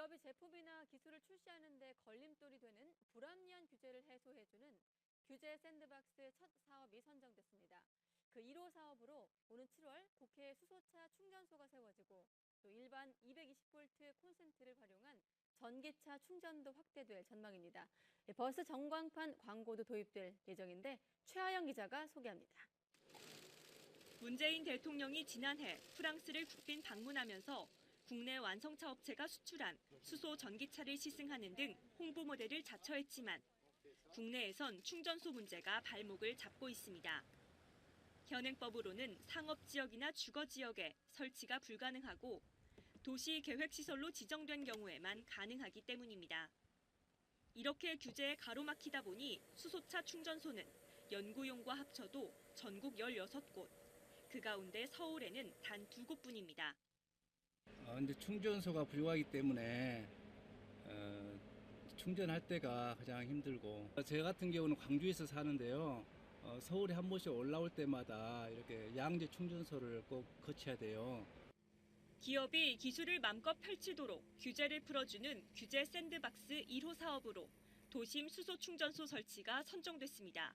기업이 제품이나 기술을 출시하는 데 걸림돌이 되는 불합리한 규제를 해소해주는 규제 샌드박스의 첫 사업이 선정됐습니다. 그 1호 사업으로 오는 7월 국회 수소차 충전소가 세워지고 또 일반 220V 콘센트를 활용한 전기차 충전도 확대될 전망입니다. 예, 버스 전광판 광고도 도입될 예정인데 최하영 기자가 소개합니다. 문재인 대통령이 지난해 프랑스를 국빈 방문하면서 국내 완성차 업체가 수출한 수소 전기차를 시승하는 등 홍보 모델을 자처했지만 국내에선 충전소 문제가 발목을 잡고 있습니다. 현행법으로는 상업 지역이나 주거 지역에 설치가 불가능하고 도시 계획 시설로 지정된 경우에만 가능하기 때문입니다. 이렇게 규제에 가로막히다 보니 수소차 충전소는 연구용과 합쳐도 전국 16곳, 그 가운데 서울에는 단 두 곳뿐입니다. 어, 근데 충전소가 부족하기 때문에 어, 충전할 때가 가장 힘들고 제 같은 경우는 광주에서 사는데요. 어, 서울에 한 번씩 올라올 때마다 이렇게 양재 충전소를 꼭 거쳐야 돼요. 기업이 기술을 맘껏 펼치도록 규제를 풀어주는 규제 샌드박스 1호 사업으로 도심 수소 충전소 설치가 선정됐습니다.